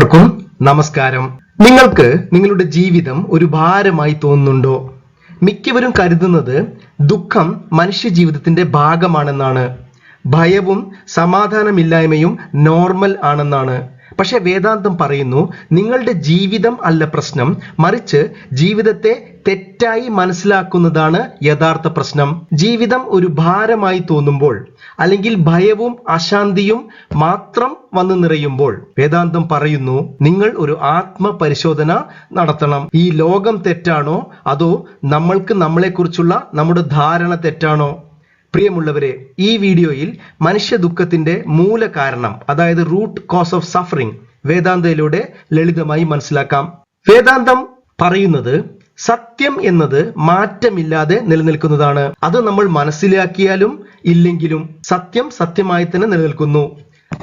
എല്ലാവർക്കും നമസ്കാരം. നിങ്ങൾക്ക് നിങ്ങളുടെ ജീവിതം ഒരു ഭാരമായി തോന്നുന്നുണ്ടോ? മിക്കവരും കരുതുന്നത് ദുഃഖം മനുഷ്യ ജീവിതത്തിന്റെ ഭാഗമാണെന്നാണ്. ഭയവും സമാധാനമില്ലായ്മയും നോർമൽ ആണെന്നാണ്. പക്ഷെ വേദാന്തം പറയുന്നു നിങ്ങളുടെ ജീവിതം അല്ല പ്രശ്നം മറിച്ച് ജീവിതത്തെ തെറ്റായി മനസ്സിലാക്കുന്നതാണ് യഥാർത്ഥ പ്രശ്നം. ജീവിതം ഒരു ഭാരമായി തോന്നുമ്പോൾ അല്ലെങ്കിൽ ഭയവും അശാന്തിയും മാത്രം വന്നു നിറയുമ്പോൾ വേദാന്തം പറയുന്നു നിങ്ങൾ ഒരു ആത്മപരിശോധന നടത്തണം. ഈ ലോകം തെറ്റാണോ? അതോ നമ്മൾക്ക് നമ്മളെക്കുറിച്ചുള്ള നമ്മുടെ ധാരണ തെറ്റാണോ? പ്രിയമുള്ളവരെ ഈ വീഡിയോയിൽ മനുഷ്യ ദുഃഖത്തിന്റെ മൂല കാരണം അതായത് റൂട്ട് കോസ് ഓഫ് സഫറിംഗ് വേദാന്തയിലൂടെ ലളിതമായി മനസ്സിലാക്കാം. വേദാന്തം പറയുന്നത് സത്യം എന്നത് മാറ്റമില്ലാതെ നിലനിൽക്കുന്നതാണ്. അത് നമ്മൾ മനസ്സിലാക്കിയാലും ഇല്ലെങ്കിലും സത്യം സത്യമായി തന്നെ നിലനിൽക്കുന്നു.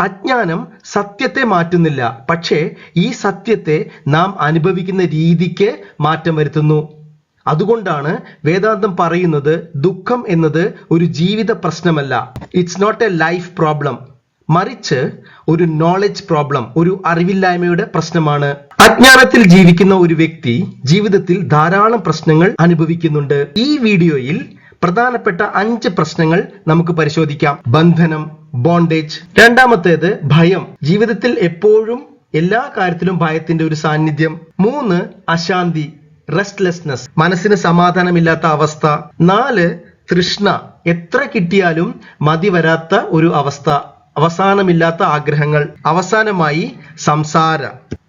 അജ്ഞാനം സത്യത്തെ മാറ്റുന്നില്ല പക്ഷേ ഈ സത്യത്തെ നാം അനുഭവിക്കുന്ന രീതിക്ക് മാറ്റം വരുത്തുന്നു. അതുകൊണ്ടാണ് വേദാന്തം പറയുന്നത് ദുഃഖം എന്നത് ഒരു ജീവിത പ്രശ്നമല്ല. It's not a life problem മറിച്ച് ഒരു നോളജ് പ്രോബ്ലം ഒരു അറിവില്ലായ്മയുടെ പ്രശ്നമാണ്. അജ്ഞാനത്തിൽ ജീവിക്കുന്ന ഒരു വ്യക്തി ജീവിതത്തിൽ ധാരാളം പ്രശ്നങ്ങൾ അനുഭവിക്കുന്നുണ്ട്. ഈ വീഡിയോയിൽ പ്രധാനപ്പെട്ട അഞ്ച് പ്രശ്നങ്ങൾ നമുക്ക് പരിശോധിക്കാം. ബന്ധനം ബോണ്ടേജ് രണ്ടാമത്തേത് ഭയം. ജീവിതത്തിൽ എപ്പോഴും എല്ലാ കാര്യത്തിലും ഭയത്തിന്റെ ഒരു സാന്നിധ്യം. മൂന്ന് അശാന്തി. റെസ്റ്റ്ലെസ്നെസ് മനസ്സിന് സമാധാനമില്ലാത്ത അവസ്ഥ. നാല് തൃഷ്ണ. എത്ര കിട്ടിയാലും മതി വരാത്ത ഒരു അവസ്ഥ. അവസാനമില്ലാത്ത ആഗ്രഹങ്ങൾ. അവസാനമായി സംസാര.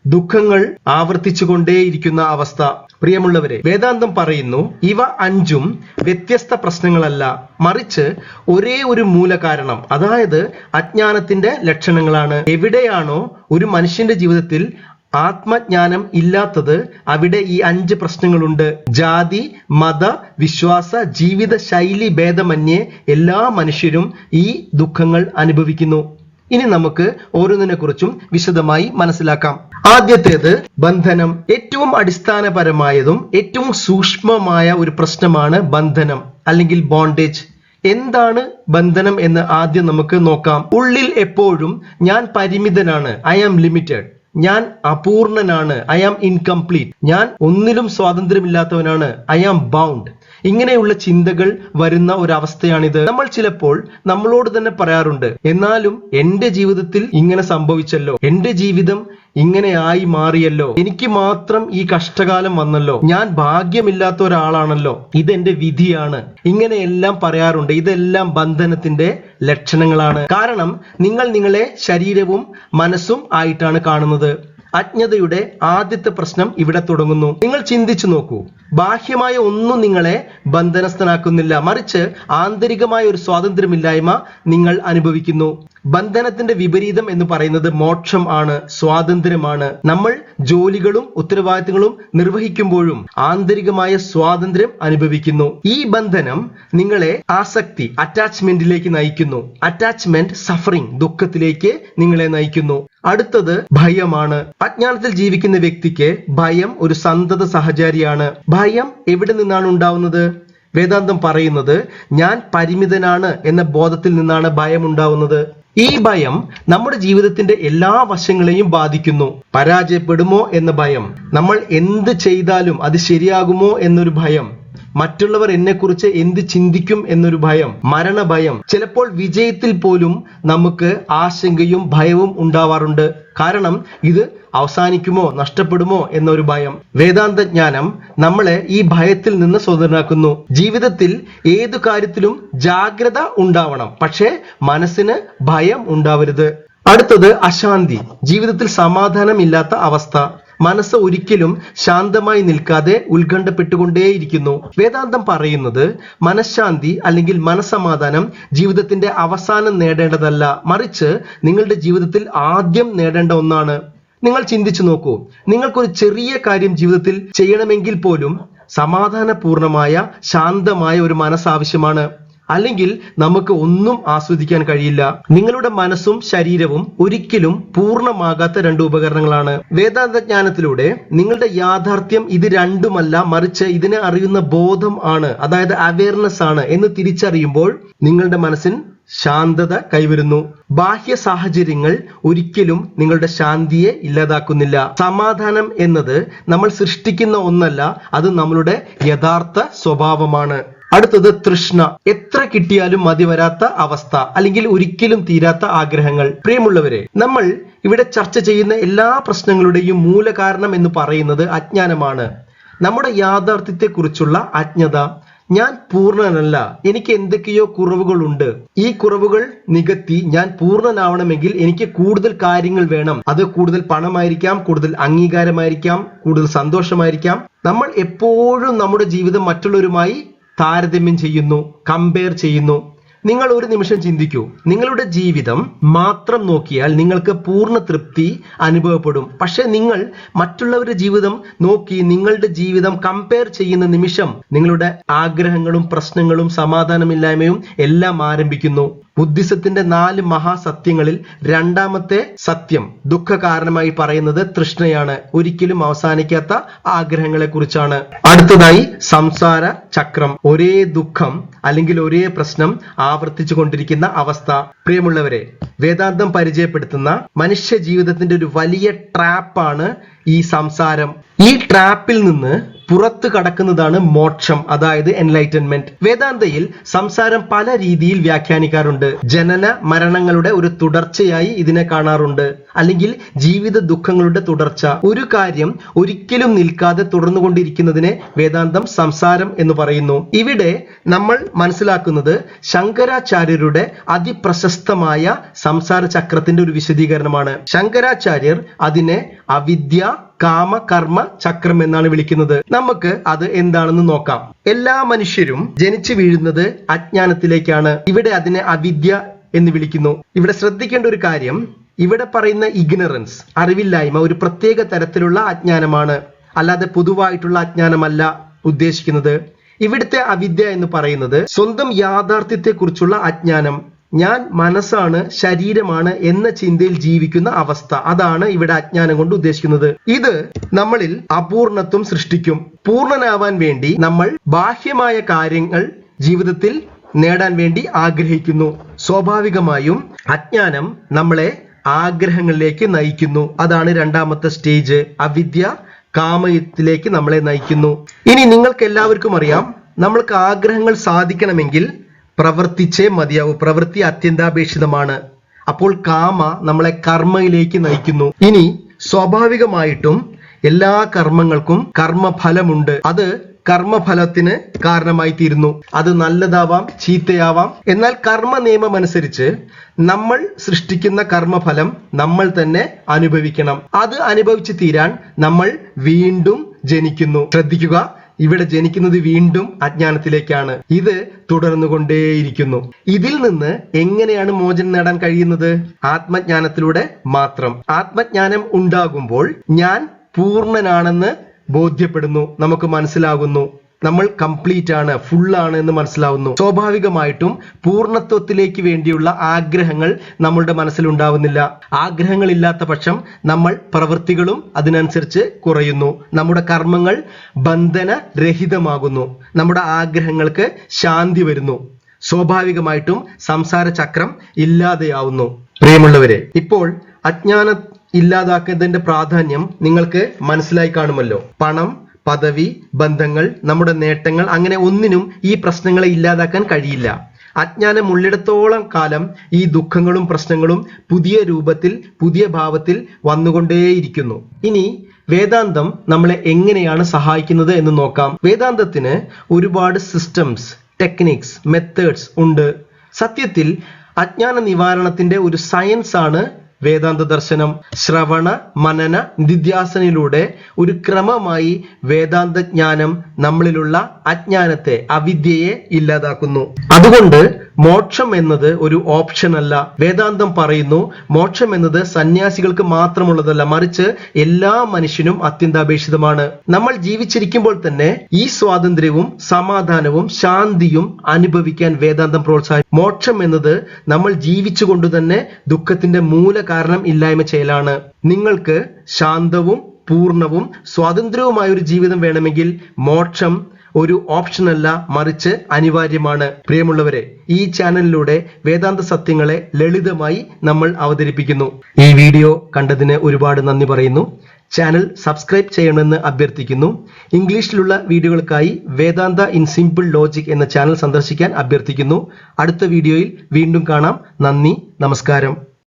ദുഃഖങ്ങൾ ആവർത്തിച്ചുകൊണ്ടേയിരിക്കുന്ന അവസ്ഥ. പ്രിയമുള്ളവരെ വേദാന്തം പറയുന്നു ഇവ അഞ്ചും വ്യത്യസ്ത പ്രശ്നങ്ങളല്ല. മറിച്ച് ഒരേ ഒരു മൂലകാരണം അതായത് അജ്ഞാനത്തിന്റെ ലക്ഷണങ്ങളാണ്. എവിടെയാണോ ഒരു മനുഷ്യന്റെ ജീവിതത്തിൽ ആത്മജ്ഞാനം ഇല്ലാത്തത് അവിടെ ഈ അഞ്ച് പ്രശ്നങ്ങളുണ്ട്. ജാതി മത വിശ്വാസ ജീവിത ശൈലി ഭേദമന്യേ എല്ലാ മനുഷ്യരും ഈ ദുഃഖങ്ങൾ അനുഭവിക്കുന്നു. ഇനി നമുക്ക് ഓരോന്നിനെ കുറിച്ചും വിശദമായി മനസ്സിലാക്കാം. ആദ്യത്തേത് ബന്ധനം. ഏറ്റവും അടിസ്ഥാനപരമായതും ഏറ്റവും സൂക്ഷ്മമായ ഒരു പ്രശ്നമാണ് ബന്ധനം അല്ലെങ്കിൽ ബോണ്ടേജ് എന്താണ് ബന്ധനം എന്ന് ആദ്യം നമുക്ക് നോക്കാം. ഉള്ളിൽ എപ്പോഴും ഞാൻ പരിമിതനാണ്. ഐ ആം ലിമിറ്റഡ് ഞാൻ അപൂർണനാണ്. ഐ ആം ഇൻകംപ്ലീറ്റ് ഞാൻ ഒന്നിലും സ്വാതന്ത്ര്യമില്ലാത്തവനാണ്. ഐ ആം ബൗണ്ട് ഇങ്ങനെയുള്ള ചിന്തകൾ വരുന്ന ഒരവസ്ഥയാണിത്. നമ്മൾ ചിലപ്പോൾ നമ്മളോട് തന്നെ പറയാറുണ്ട് എന്നാലും എന്റെ ജീവിതത്തിൽ ഇങ്ങനെ സംഭവിച്ചല്ലോ. എന്റെ ജീവിതം ഇങ്ങനെ ആയി മാറിയല്ലോ. എനിക്ക് മാത്രം ഈ കഷ്ടകാലം വന്നല്ലോ. ഞാൻ ഭാഗ്യമില്ലാത്ത ഒരാളാണല്ലോ. ഇതെന്റെ വിധിയാണ്. ഇങ്ങനെയെല്ലാം പറയാറുണ്ട്. ഇതെല്ലാം ബന്ധനത്തിന്റെ ലക്ഷണങ്ങളാണ്. കാരണം നിങ്ങൾ നിങ്ങളെ ശരീരവും മനസ്സും ആയിട്ടാണ് കാണുന്നത്. അജ്ഞതയുടെ ആദ്യത്തെ പ്രശ്നം ഇവിടെ തുടങ്ങുന്നു. നിങ്ങൾ ചിന്തിച്ചു നോക്കൂ. ബാഹ്യമായ ഒന്നും നിങ്ങളെ ബന്ധനസ്ഥനാക്കുന്നില്ല. മറിച്ച് ആന്തരികമായ ഒരു സ്വാതന്ത്ര്യമില്ലായ്മ നിങ്ങൾ അനുഭവിക്കുന്നു. ബന്ധനത്തിന്റെ വിപരീതം എന്ന് പറയുന്നത് മോക്ഷം ആണ് സ്വാതന്ത്ര്യമാണ്. നമ്മൾ ജോലികളും ഉത്തരവാദിത്തങ്ങളും നിർവഹിക്കുമ്പോഴും ആന്തരികമായ സ്വാതന്ത്ര്യം അനുഭവിക്കുന്നു. ഈ ബന്ധനം നിങ്ങളെ ആസക്തി അറ്റാച്ച്മെന്റിലേക്ക് നയിക്കുന്നു. അറ്റാച്ച്മെന്റ് സഫറിംഗ് ദുഃഖത്തിലേക്ക് നിങ്ങളെ നയിക്കുന്നു. അടുത്തത് ഭയമാണ്. അജ്ഞാനത്തിൽ ജീവിക്കുന്ന വ്യക്തിക്ക് ഭയം ഒരു സന്തത സഹചാരിയാണ്. ഭയം എവിടെ നിന്നാണ് ഉണ്ടാവുന്നത്? വേദാന്തം പറയുന്നത് ഞാൻ പരിമിതനാണ് എന്ന ബോധത്തിൽ നിന്നാണ് ഭയം ഉണ്ടാവുന്നത്. ഈ ഭയം നമ്മുടെ ജീവിതത്തിന്റെ എല്ലാ വശങ്ങളെയും ബാധിക്കുന്നു. പരാജയപ്പെടുമോ എന്ന ഭയം. നമ്മൾ എന്ത് ചെയ്താലും അത് ശരിയാകുമോ എന്നൊരു ഭയം. മറ്റുള്ളവർ എന്നെക്കുറിച്ച് എന്ത് ചിന്തിക്കും എന്നൊരു ഭയം മരണഭയം. ചിലപ്പോൾ വിജയത്തിൽ പോലും നമുക്ക് ആശങ്കയും ഭയവും ഉണ്ടാവാറുണ്ട്. കാരണം ഇത് അവസാനിക്കുമോ നഷ്ടപ്പെടുമോ എന്നൊരു ഭയം. വേദാന്തജ്ഞാനം നമ്മളെ ഈ ഭയത്തിൽ നിന്ന് സ്വതന്ത്രനാക്കുന്നു. ജീവിതത്തിൽ ഏതു കാര്യത്തിലും ജാഗ്രത ഉണ്ടാവണം. പക്ഷേ മനസ്സിന് ഭയം ഉണ്ടാവരുത്. അടുത്തത് അശാന്തി. ജീവിതത്തിൽ സമാധാനം ഇല്ലാത്ത അവസ്ഥ. മനസ്സ് ഒരിക്കലും ശാന്തമായി നിൽക്കാതെ ഉത്കണ്ഠപ്പെട്ടുകൊണ്ടേയിരിക്കുന്നു. വേദാന്തം പറയുന്നത് മനഃശാന്തി അല്ലെങ്കിൽ മനസമാധാനം ജീവിതത്തിന്റെ അവസാനം നേടേണ്ടതല്ല. മറിച്ച് നിങ്ങളുടെ ജീവിതത്തിൽ ആദ്യം നേടേണ്ട ഒന്നാണ്. നിങ്ങൾ ചിന്തിച്ചു നോക്കൂ. നിങ്ങൾക്കൊരു ചെറിയ കാര്യം ജീവിതത്തിൽ ചെയ്യണമെങ്കിൽ പോലും സമാധാനപൂർണമായ ശാന്തമായ ഒരു മനസ്സ് ആവശ്യമാണ് അല്ലെങ്കിൽ നമുക്ക് ഒന്നും ആസ്വദിക്കാൻ കഴിയില്ല. നിങ്ങളുടെ മനസ്സും ശരീരവും ഒരിക്കലും പൂർണമാകാത്ത രണ്ട് ഉപകരണങ്ങളാണ്. വേദാന്തജ്ഞാനത്തിലൂടെ നിങ്ങളുടെ യാഥാർത്ഥ്യം ഇത് രണ്ടുമല്ല മറിച്ച് ഇതിനെ അറിയുന്ന ബോധം ആണ് അതായത് അവയർനെസ് ആണ് എന്ന് തിരിച്ചറിയുമ്പോൾ നിങ്ങളുടെ മനസ്സിന് ശാന്തത കൈവരുന്നു. ബാഹ്യ സാഹചര്യങ്ങൾ ഒരിക്കലും നിങ്ങളുടെ ശാന്തിയെ ഇല്ലാതാക്കുന്നില്ല. സമാധാനം എന്നത് നമ്മൾ സൃഷ്ടിക്കുന്ന ഒന്നല്ല അത് നമ്മളുടെ യഥാർത്ഥ സ്വഭാവമാണ്. അടുത്തത് തൃഷ്ണ. എത്ര കിട്ടിയാലും മതി വരാത്ത അവസ്ഥ അല്ലെങ്കിൽ ഒരിക്കലും തീരാത്ത ആഗ്രഹങ്ങൾ. പ്രിയമുള്ളവരെ നമ്മൾ ഇവിടെ ചർച്ച ചെയ്യുന്ന എല്ലാ പ്രശ്നങ്ങളുടെയും മൂലകാരണം എന്ന് പറയുന്നത് അജ്ഞാനമാണ്. നമ്മുടെ യാഥാർത്ഥ്യത്തെക്കുറിച്ചുള്ള അജ്ഞത. ഞാൻ പൂർണനല്ല. എനിക്ക് എന്തൊക്കെയോ കുറവുകളുണ്ട്. ഈ കുറവുകൾ നികത്തി ഞാൻ പൂർണനാവണമെങ്കിൽ എനിക്ക് കൂടുതൽ കാര്യങ്ങൾ വേണം. അത് കൂടുതൽ പണമായിരിക്കാം കൂടുതൽ അംഗീകാരമായിരിക്കാം കൂടുതൽ സന്തോഷമായിരിക്കാം. നമ്മൾ എപ്പോഴും നമ്മുടെ ജീവിതം മറ്റുള്ളവരുമായി താരതമ്യം ചെയ്യുന്നു കമ്പയർ ചെയ്യുന്നു. നിങ്ങൾ ഒരു നിമിഷം ചിന്തിക്കൂ. നിങ്ങളുടെ ജീവിതം മാത്രം നോക്കിയാൽ നിങ്ങൾക്ക് പൂർണ തൃപ്തി അനുഭവപ്പെടും. പക്ഷെ നിങ്ങൾ മറ്റുള്ളവരുടെ ജീവിതം നോക്കി നിങ്ങളുടെ ജീവിതം കമ്പയർ ചെയ്യുന്ന നിമിഷം നിങ്ങളുടെ ആഗ്രഹങ്ങളും പ്രശ്നങ്ങളും സമാധാനമില്ലായ്മയും എല്ലാം ആരംഭിക്കുന്നു. ബുദ്ധിസത്തിന്റെ നാല് മഹാസത്യങ്ങളിൽ രണ്ടാമത്തെ സത്യം ദുഃഖ കാരണമായി പറയുന്നത് തൃഷ്ണയാണ്. ഒരിക്കലും അവസാനിക്കാത്ത ആഗ്രഹങ്ങളെ കുറിച്ചാണ് അടുത്തതായി സംസാര ചക്രം. ഒരേ ദുഃഖം അല്ലെങ്കിൽ ഒരേ പ്രശ്നം ആവർത്തിച്ചു കൊണ്ടിരിക്കുന്ന അവസ്ഥ. പ്രിയമുള്ളവരെ വേദാന്തം പരിചയപ്പെടുത്തുന്ന മനുഷ്യ ജീവിതത്തിന്റെ ഒരു വലിയ ട്രാപ്പാണ് ഈ സംസാരം. ഈ ട്രാപ്പിൽ നിന്ന് പുറത്തു കടക്കുന്നതാണ് മോക്ഷം അതായത് എൻലൈറ്റൻമെന്റ് വേദാന്തയിൽ സംസാരം പല രീതിയിൽ വ്യാഖ്യാനിക്കാറുണ്ട്. ജനന മരണങ്ങളുടെ ഒരു തുടർച്ചയായി ഇതിനെ കാണാറുണ്ട്. അല്ലെങ്കിൽ ജീവിത ദുഃഖങ്ങളുടെ തുടർച്ച. ഒരു കാര്യം ഒരിക്കലും നിൽക്കാതെ തുടർന്നുകൊണ്ടിരിക്കുന്നതിനെ വേദാന്തം സംസാരം എന്ന് പറയുന്നു. ഇവിടെ നമ്മൾ മനസ്സിലാക്കുന്നത് ശങ്കരാചാര്യരുടെ അതിപ്രശസ്തമായ സംസാര ചക്രത്തിന്റെ ഒരു വിശദീകരണമാണ്. ശങ്കരാചാര്യർ അതിനെ അവിദ്യ കാമ കർമ്മ ചക്രം എന്നാണ് വിളിക്കുന്നത്. നമുക്ക് അത് എന്താണെന്ന് നോക്കാം. എല്ലാ മനുഷ്യരും ജനിച്ചു വീഴുന്നത് അജ്ഞാനത്തിലേക്കാണ്. ഇവിടെ അതിനെ അവിദ്യ എന്ന് വിളിക്കുന്നു. ഇവിടെ ശ്രദ്ധിക്കേണ്ട ഒരു കാര്യം ഇവിടെ പറയുന്ന ഇഗ്നറൻസ് അറിവില്ലായ്മ ഒരു പ്രത്യേക തരത്തിലുള്ള അജ്ഞാനമാണ്. അല്ലാതെ പൊതുവായിട്ടുള്ള അജ്ഞാനമല്ല ഉദ്ദേശിക്കുന്നത്. ഇവിടുത്തെ അവിദ്യ എന്ന് പറയുന്നത് സ്വന്തം യാഥാർത്ഥ്യത്തെക്കുറിച്ചുള്ള അജ്ഞാനം. ഞാൻ മനസ്സാണ് ശരീരമാണ് എന്ന ചിന്തയിൽ ജീവിക്കുന്ന അവസ്ഥ. അതാണ് ഇവിടെ അജ്ഞാനം കൊണ്ട് ഉദ്ദേശിക്കുന്നത്. ഇത് നമ്മളിൽ അപൂർണത്വം സൃഷ്ടിക്കും. പൂർണനാവാൻ വേണ്ടി നമ്മൾ ബാഹ്യമായ കാര്യങ്ങൾ ജീവിതത്തിൽ നേടാൻ വേണ്ടി ആഗ്രഹിക്കുന്നു. സ്വാഭാവികമായും അജ്ഞാനം നമ്മളെ ആഗ്രഹങ്ങളിലേക്ക് നയിക്കുന്നു. അതാണ് രണ്ടാമത്തെ സ്റ്റേജ്. അവിദ്യ കാമയത്തിലേക്ക് നമ്മളെ നയിക്കുന്നു. ഇനി നിങ്ങൾക്ക് എല്ലാവർക്കും അറിയാം നമ്മൾക്ക് ആഗ്രഹങ്ങൾ സാധിക്കണമെങ്കിൽ പ്രവർത്തിച്ചേ മതിയാവൂ. പ്രവൃത്തി അത്യന്താപേക്ഷിതമാണ്. അപ്പോൾ കാമ നമ്മളെ കർമ്മയിലേക്ക് നയിക്കുന്നു. ഇനി സ്വാഭാവികമായിട്ടും എല്ലാ കർമ്മങ്ങൾക്കും കർമ്മഫലമുണ്ട്. അത് കർമ്മഫലത്തിന് കാരണമായി തീരുന്നു. അത് നല്ലതാവാം ചീത്തയാവാം. എന്നാൽ കർമ്മ നിയമം അനുസരിച്ച് നമ്മൾ സൃഷ്ടിക്കുന്ന കർമ്മഫലം നമ്മൾ തന്നെ അനുഭവിക്കണം. അത് അനുഭവിച്ചു തീരാൻ നമ്മൾ വീണ്ടും ജനിക്കുന്നു. ശ്രദ്ധിക്കുക. ഇവിടെ ജനിക്കുന്നത് വീണ്ടും അജ്ഞാനത്തിലേക്കാണ്. ഇത് തുടർന്നുകൊണ്ടേയിരിക്കുന്നു. ഇതിൽ നിന്ന് എങ്ങനെയാണ് മോചനം നേടാൻ കഴിയുന്നത്? ആത്മജ്ഞാനത്തിലൂടെ മാത്രം. ആത്മജ്ഞാനം ഉണ്ടാകുമ്പോൾ ഞാൻ പൂർണനാണെന്ന് ബോധ്യപ്പെടുന്നു. നമുക്ക് മനസ്സിലാകുന്നു. നമ്മൾ കംപ്ലീറ്റ് ആണ് ഫുൾ ആണ് എന്ന് മനസ്സിലാവുന്നു. സ്വാഭാവികമായിട്ടും പൂർണത്വത്തിലേക്ക് വേണ്ടിയുള്ള ആഗ്രഹങ്ങൾ നമ്മളുടെ ആഗ്രഹങ്ങൾ ഇല്ലാത്ത പക്ഷം നമ്മൾ പ്രവൃത്തികളും അതിനനുസരിച്ച് കുറയുന്നു. നമ്മുടെ കർമ്മങ്ങൾ ബന്ധന രഹിതമാകുന്നു നമ്മുടെ ആഗ്രഹങ്ങൾക്ക് ശാന്തി വരുന്നു. സ്വാഭാവികമായിട്ടും സംസാര ചക്രം ഇല്ലാതെയാവുന്നു. പ്രിയമുള്ളവരെ ഇപ്പോൾ അജ്ഞാന ഇല്ലാതാക്കുന്നതിന്റെ പ്രാധാന്യം നിങ്ങൾക്ക് മനസ്സിലായി കാണുമല്ലോ. പണം പദവി ബന്ധങ്ങൾ നമ്മുടെ നേട്ടങ്ങൾ അങ്ങനെ ഒന്നിനും ഈ പ്രശ്നങ്ങളെ ഇല്ലാതാക്കാൻ കഴിയില്ല. അജ്ഞാനം ഉള്ളിടത്തോളം കാലം ഈ ദുഃഖങ്ങളും പ്രശ്നങ്ങളും പുതിയ രൂപത്തിൽ പുതിയ ഭാവത്തിൽ വന്നുകൊണ്ടേയിരിക്കുന്നു. ഇനി വേദാന്തം നമ്മളെ എങ്ങനെയാണ് സഹായിക്കുന്നത് എന്ന് നോക്കാം. വേദാന്തത്തിന് ഒരുപാട് സിസ്റ്റംസ് ടെക്നിക്സ് മെത്തേഡ്സ് ഉണ്ട്. സത്യത്തിൽ അജ്ഞാന നിവാരണത്തിന്റെ ഒരു സയൻസ് ആണ് വേദാന്ത ദർശനം ശ്രവണ മനന നിധ്യാസനയിലൂടെ ഒരു ക്രമമായി വേദാന്ത ജ്ഞാനം നമ്മളിലുള്ള അജ്ഞാനത്തെ അവിദ്യയെ ഇല്ലാതാക്കുന്നു. അതുകൊണ്ട് മോക്ഷം എന്നത് ഒരു ഓപ്ഷൻ അല്ല. വേദാന്തം പറയുന്നു മോക്ഷം എന്നത് സന്യാസികൾക്ക് മാത്രമുള്ളതല്ല മറിച്ച് എല്ലാ മനുഷ്യനും അത്യന്താപേക്ഷിതമാണ്. നമ്മൾ ജീവിച്ചിരിക്കുമ്പോൾ തന്നെ ഈ സ്വാതന്ത്ര്യവും സമാധാനവും ശാന്തിയും അനുഭവിക്കാൻ വേദാന്തം പ്രോത്സാഹി മോക്ഷം എന്നത് നമ്മൾ ജീവിച്ചുകൊണ്ട് തന്നെ ദുഃഖത്തിന്റെ മൂല കാരണം ഇല്ലായ്മ ചെയ്യലാണ്. നിങ്ങൾക്ക് ശാന്തവും പൂർണവും സ്വാതന്ത്ര്യവുമായ ഒരു ജീവിതം വേണമെങ്കിൽ മോക്ഷം ഒരു ഓപ്ഷനല്ല മറിച്ച് അനിവാര്യമാണ്. പ്രിയമുള്ളവരെ ഈ ചാനലിലൂടെ വേദാന്ത സത്യങ്ങളെ ലളിതമായി നമ്മൾ അവതരിപ്പിക്കുന്നു. ഈ വീഡിയോ കണ്ടതിന് ഒരുപാട് നന്ദി പറയുന്നു. ചാനൽ സബ്സ്ക്രൈബ് ചെയ്യണമെന്ന് അഭ്യർത്ഥിക്കുന്നു. ഇംഗ്ലീഷിലുള്ള വീഡിയോകൾക്കായി വേദാന്ത ഇൻ സിമ്പിൾ ലോജിക് എന്ന ചാനൽ സന്ദർശിക്കാൻ അഭ്യർത്ഥിക്കുന്നു. അടുത്ത വീഡിയോയിൽ വീണ്ടും കാണാം. നന്ദി നമസ്കാരം.